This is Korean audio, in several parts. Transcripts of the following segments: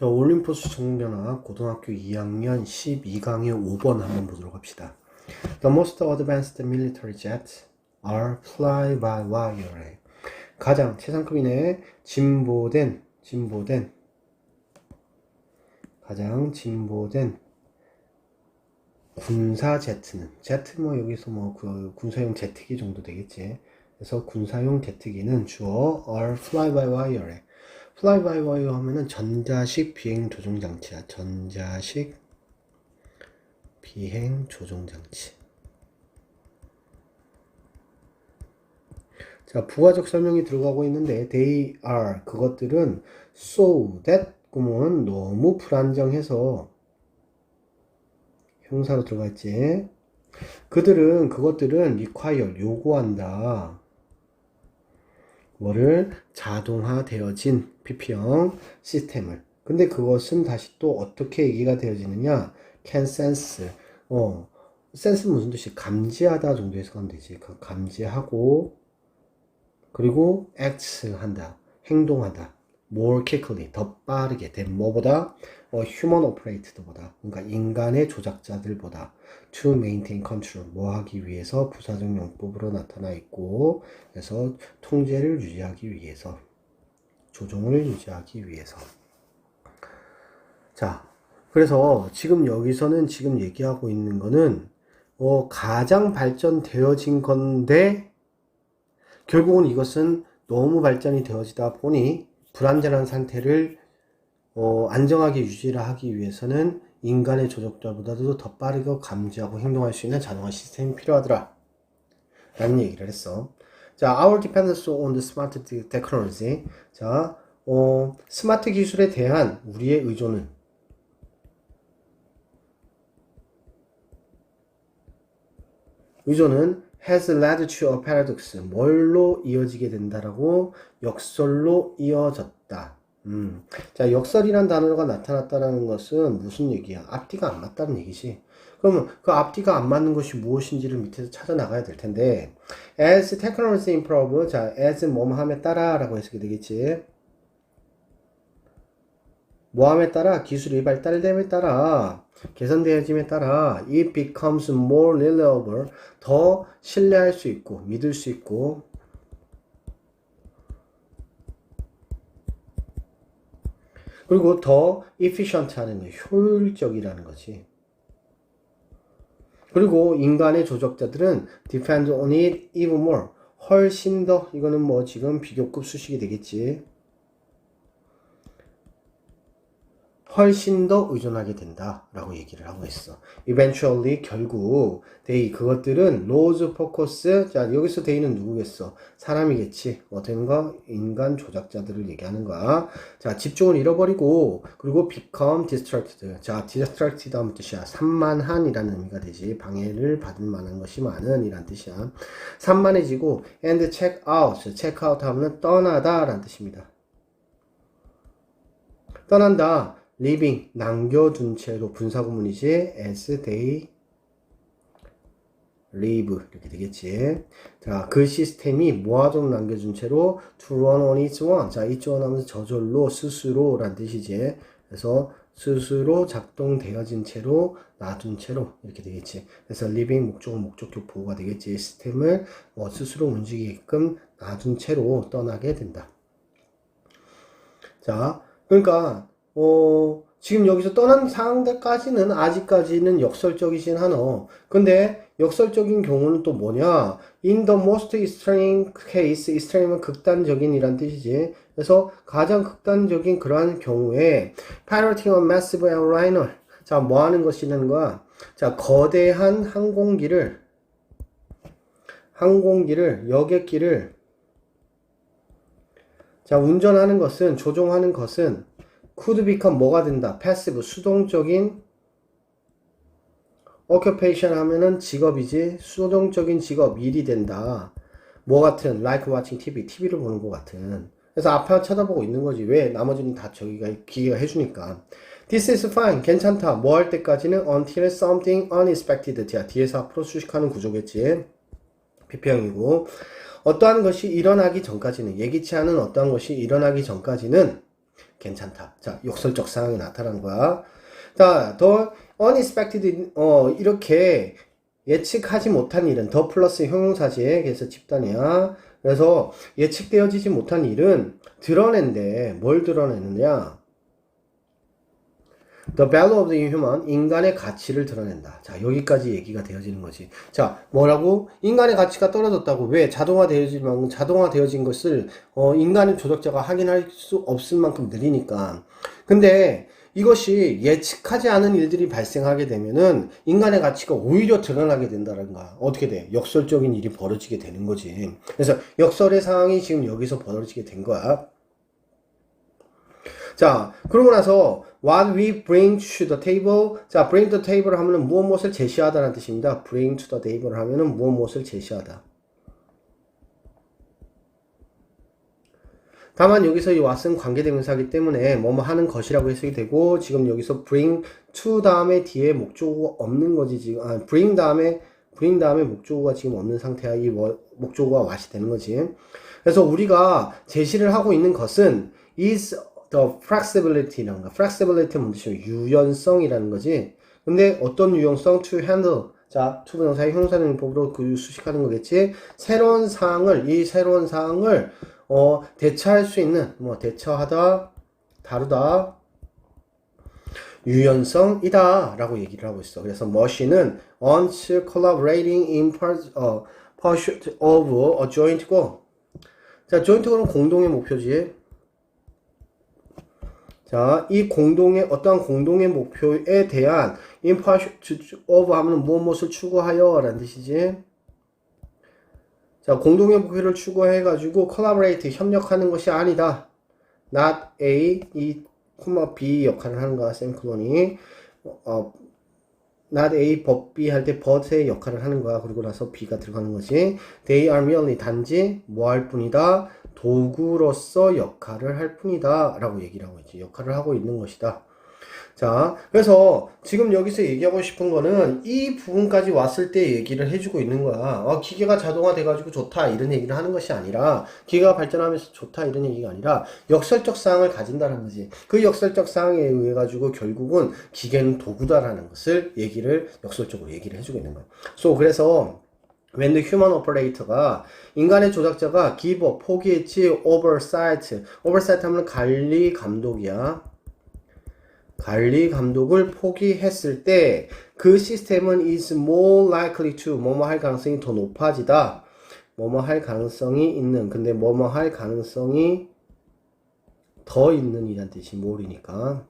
자, 올림포스 정연학 고등학교 2학년 12강의 5번 한번 보도록 합시다. The most advanced military jets are fly by wire. 가장 최상급 이내에 진보된 진보된 가장 진보된 군사 제트는 제트 뭐 여기서 뭐 그 군사용 제트기 정도 되겠지. 그래서 군사용 제트기는 주어 are fly by wire. Fly by wire 하면은 전자식 비행 조종 장치야. 전자식 비행 조종 장치. 자, 부가적 설명이 들어가고 있는데 they are 그것들은 so that 그러면 너무 불안정해서 형사로 들어가 있지. 그들은 그것들은 require 요구한다. 뭐를 자동화되어진 PP형 시스템을. 근데 그것은 다시 또 어떻게 얘기가 되어지느냐? can sense. 어, sense 무슨 뜻이? 감지하다 정도 해석하면 되지. 그 감지하고 그리고 act 한다. 행동하다. more quickly. 더 빠르게. 된 뭐보다? 어, human operated보다. 그러니까 인간의 조작자들보다. to maintain control. 뭐 하기 위해서 부사적 용법으로 나타나 있고, 그래서 통제를 유지하기 위해서. 조종을 유지하기 위해서. 자, 그래서 지금 여기서는 지금 얘기하고 있는 거는, 어, 가장 발전되어진 건데, 결국은 이것은 너무 발전이 되어지다 보니 불안전한 상태를 어, 안정하게 유지를 하기 위해서는 인간의 조작자보다도 더 빠르게 감지하고 행동할 수 있는 자동화 시스템이 필요하더라. 라는 얘기를 했어. 자, our dependence on the smart technology. 자, 어, 스마트 기술에 대한 우리의 의존은 의존은 has led to a paradox. 뭘로 이어지게 된다라고 역설로 이어졌다. 음. 자, 역설이란 단어가 나타났다라는 것은 무슨 얘기야? 앞뒤가 안 맞다는 얘기지. 그러면 그 앞뒤가 안 맞는 것이 무엇인지를 밑에서 찾아 나가야 될 텐데, as technology improve, 자, as 뭐뭐함에 따라 라고 해석이 되겠지. 뭐함에 따라? 기술 이 발달됨에 따라 개선되어짐에 따라 it becomes more reliable 더 신뢰할 수 있고 믿을 수 있고. 그리고 더 efficient 하는 거 효율적이라는 거지 그리고 인간의 조작자들은 depend on it even more. 훨씬 더 이거는 뭐 지금 비교급 수식이 되겠지 훨씬 더 의존하게 된다라고 얘기를 하고 있어. Eventually 결국 they 그것들은 lose focus. 자 여기서 they는 누구겠어? 사람이겠지. 어떤 거 인간 조작자들을 얘기하는 거야. 자 집중을 잃어버리고 그리고 become distracted. 자 distracted 하면 뜻이야. 산만한이라는 의미가 되지. 방해를 받을 만한 것이 많은 이란 뜻이야. 산만해지고 and check out. check out 하면 떠나다라는 뜻입니다. 떠난다. Living 남겨둔 채로 분사구문이지 as they leave 이렇게 되겠지. 자, 그 시스템이 모아좀 남겨준 채로 to run on its own. 자, its own 하면서 저절로 스스로 란 뜻이지. 그래서 스스로 작동되어진 채로 놔둔 채로 이렇게 되겠지. 그래서 living 목적은 목적격 보호가 되겠지. 시스템을 어, 스스로 움직이게끔 놔둔 채로 떠나게 된다. 자, 그러니까 어, 지금 여기서 떠난 상대까지는 아직까지는 역설적이진 않아. 근데 역설적인 경우는 또 뭐냐? In the most extreme case, extreme은 극단적인 이란 뜻이지. 그래서 가장 극단적인 그러한 경우에 piloting a massive airliner. 자, 뭐 하는 것이라는 거야? 자, 거대한 항공기를 항공기를 여객기를 자, 운전하는 것은 조종하는 것은 could become 뭐가 된다? passive 수동적인 occupation 하면은 직업이지 수동적인 직업 일이 된다. 뭐 같은 like watching TV TV를 보는 것 같은. 그래서 앞에 쳐다보고 있는 거지. 왜? 나머지는 다 저기가 기계가 해주니까. This is fine. 괜찮다. 뭐 할 때까지는 until something unexpected. 자, 뒤에서 앞으로 수식하는 구조겠지. PP형이고. 어떠한 것이 일어나기 전까지는, 예기치 않은 어떠한 것이 일어나기 전까지는 괜찮다. 자, 역설적 상황이 나타난 거야. 자, 더 unexpected 어 이렇게 예측하지 못한 일은 더 플러스 형용사지. 그래서 집단이야. 그래서 예측되어지지 못한 일은 드러낸데 뭘 드러내느냐? The value of the human 인간의 가치를 드러낸다. 자, 여기까지 얘기가 되어지는 거지. 자, 뭐라고? 인간의 가치가 떨어졌다고. 왜? 자동화되어진 만큼 자동화되어진 것을 어, 인간의 조작자가 확인할 수 없을 만큼 느리니까. 근데 이것이 예측하지 않은 일들이 발생하게 되면은 인간의 가치가 오히려 드러나게 된다는가. 어떻게 돼? 역설적인 일이 벌어지게 되는 거지. 그래서 역설의 상황이 지금 여기서 벌어지게 된 거야. 자, 그러고 나서 what we bring to the table. 자, bring to the table 하면은 무엇 무엇을 제시하다라는 뜻입니다. bring to the table 하면은 무엇 무엇을 제시하다. 다만 여기서 이 what은 관계대명사이기 때문에 뭐뭐 하는 것이라고 해석이 되고 지금 여기서 bring to 다음에 뒤에 목적어가 없는 거지 지금 아 bring 다음에 bring 다음에 목적어가 지금 없는 상태야 이 뭐- 목적어가 what이 되는 거지 그래서 우리가 제시를 하고 있는 것은 is the flexibility라는 거 flexibility 뭔 뜻이요 유연성이라는 거지 근데 어떤 유연성 to handle 자, 투부정사의 형사능법으로 그 수식하는 거겠지. 새로운 사항을, 이 새로운 사항을, 어, 대처할 수 있는, 뭐, 대처하다, 다루다, 유연성이다. 라고 얘기를 하고 있어. 그래서 머신은 once collaborating in 어, pursuit of a joint goal. 자, joint goal은 공동의 목표지. 자, 이 공동의 어떠한 공동의 목표에 대한 in pursuit of 하면 무엇 무엇을 추구하여 라는 뜻이지. 자, 공동의 목표를 추구해 가지고 collaborate 협력하는 것이 아니다. not A 이 코마 B 역할을 하는 거야. 샘클론이 어, not A but B 할 때 but의 역할을 하는 거야. 그리고 나서 B가 들어가는 거지. They are merely 단지 뭐 할 뿐이다. 도구로서 역할을 할 뿐이다. 라고 얘기를 하고 있지. 역할을 하고 있는 것이다. 자, 그래서 지금 여기서 얘기하고 싶은 거는 이 부분까지 왔을 때 얘기를 해주고 있는 거야. 어, 기계가 자동화 돼가지고 좋다 이런 얘기를 하는 것이 아니라 기계가 발전하면서 좋다 이런 얘기가 아니라 역설적 사항을 가진다는 거지. 그 역설적 사항에 의해 가지고 결국은 기계는 도구다라는 것을 얘기를 역설적으로 얘기를 해주고 있는 거야. So 그래서 when the human operator가 인간의 조작자가 give up 포기했지 oversight oversight 하면 관리 감독이야. 관리 감독을 포기했을 때 그 시스템은 is more likely to 뭐뭐 할 가능성이 더 높아지다. 뭐뭐 할 가능성이 있는. 근데 뭐뭐 할 가능성이 더 있는 이란 뜻이 more이니까.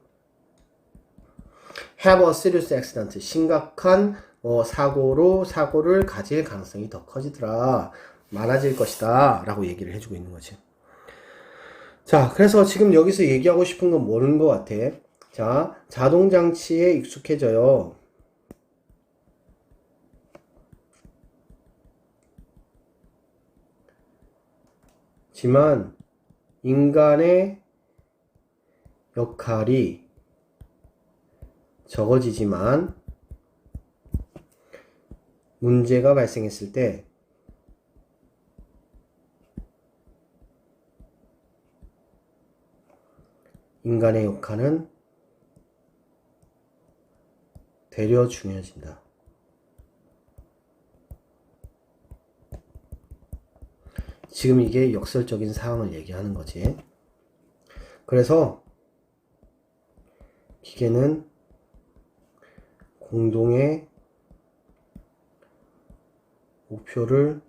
have a serious accident. 심각한 어, 사고로 사고를 가질 가능성이 더 커지더라. 많아질 것이다. 라고 얘기를 해주고 있는 거지. 자, 그래서 지금 여기서 얘기하고 싶은 건 뭐는 것 같아? 자, 자동장치에 익숙해져요. 지만, 인간의 역할이 적어지지만, 문제가 발생했을 때, 인간의 역할은 되려 중요해진다. 지금 이게 역설적인 상황을 얘기하는 거지. 그래서 기계는 공동의 목표를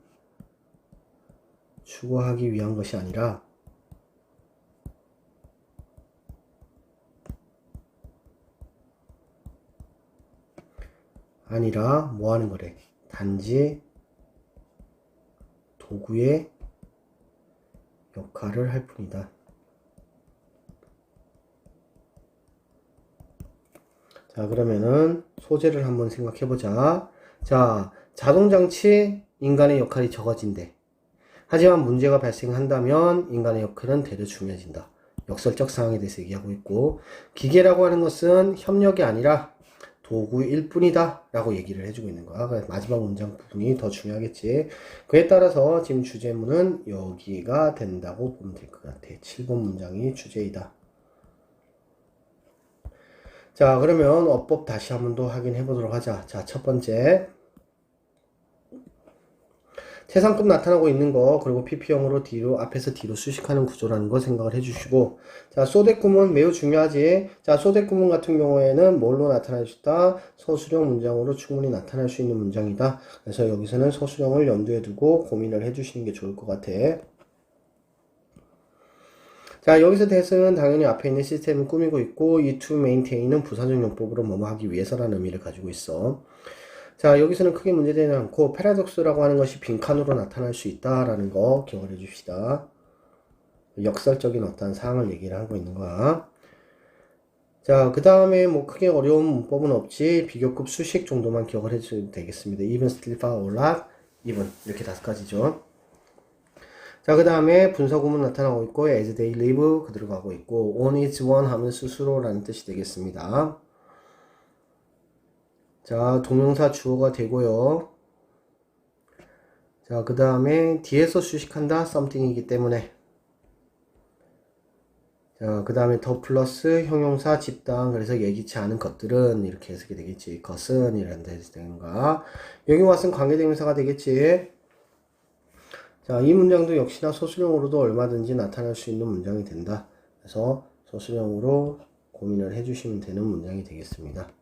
추구하기 위한 것이 아니라 아니라 뭐 하는 거래? 단지 도구의 역할을 할 뿐이다. 자, 그러면은 소재를 한번 생각해 보자. 자, 자동장치 인간의 역할이 적어진대. 하지만 문제가 발생한다면 인간의 역할은 되려 중요해진다. 역설적 상황에 대해서 얘기하고 있고, 기계라고 하는 것은 협력이 아니라 도구일 뿐이다 라고 얘기를 해주고 있는 거야. 마지막 문장 부분이 더 중요하겠지. 그에 따라서 지금 주제문은 여기가 된다고 보면 될 것 같아. 7번 문장이 주제이다. 자 그러면 어법 다시 한 번 더 확인해 보도록 하자. 자 첫 번째. 최상급 나타나고 있는 거, 그리고 PP형으로 뒤로, 앞에서 뒤로 수식하는 구조라는 거 생각을 해주시고, 자, 소댓 구문 매우 중요하지. 자, 소댓 구문 같은 경우에는 뭘로 나타날 수 있다? 서술형 문장으로 충분히 나타날 수 있는 문장이다. 그래서 여기서는 서술형을 염두에 두고 고민을 해주시는 게 좋을 것 같아. 자, 여기서 대승은 당연히 앞에 있는 시스템을 꾸미고 있고, 이 to maintain은 부사적 용법으로 뭐뭐 하기 위해서라는 의미를 가지고 있어. 자, 여기서는 크게 문제되지 않고, 패러독스라고 하는 것이 빈칸으로 나타날 수 있다라는 거 기억을 해 줍시다. 역설적인 어떤 사항을 얘기를 하고 있는 거야. 자, 그 다음에 뭐 크게 어려운 문법은 없지, 비교급 수식 정도만 기억을 해주면 되겠습니다. even, still, far, or not, even. 이렇게 다섯 가지죠. 자, 그 다음에 분사구문 나타나고 있고, as they live 그대로 가고 있고, on is one 하면 스스로라는 뜻이 되겠습니다. 자, 동명사 주어가 되고요. 자, 그 다음에 뒤에서 수식한다, something이기 때문에. 자, 그 다음에 더 플러스 형용사 집단, 그래서 예기치 않은 것들은 이렇게 해석이 되겠지. 것은 이런 데서 되는 거야. 여기 왔으면 관계대명사가 되겠지. 자, 이 문장도 역시나 소수령으로도 얼마든지 나타날 수 있는 문장이 된다. 그래서 소수령으로 고민을 해주시면 되는 문장이 되겠습니다.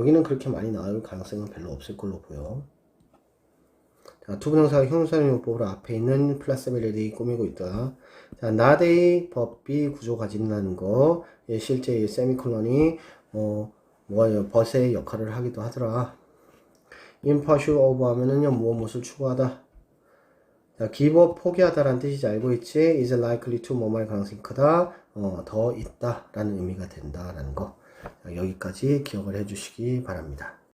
여기는 그렇게 많이 나올 가능성은 별로 없을 걸로 보여. 자, 투부정사 형용사용법으로 앞에 있는 플라스빌리티 꾸미고 있다. 자, 나데이 법비 구조 가진다는 거, 예, 실제 이 세미콜론이 뭐 뭐가 벗의 역할을 하기도 하더라. 임파슈 오브 하면은요 무엇 무엇을 추구하다. 자, 기법 포기하다라는 뜻이지 알고 있지? is likely to 뭐말 가능성이 크다. 어, 더 있다라는 의미가 된다라는 거. 자, 여기까지 기억을 해주시기 바랍니다.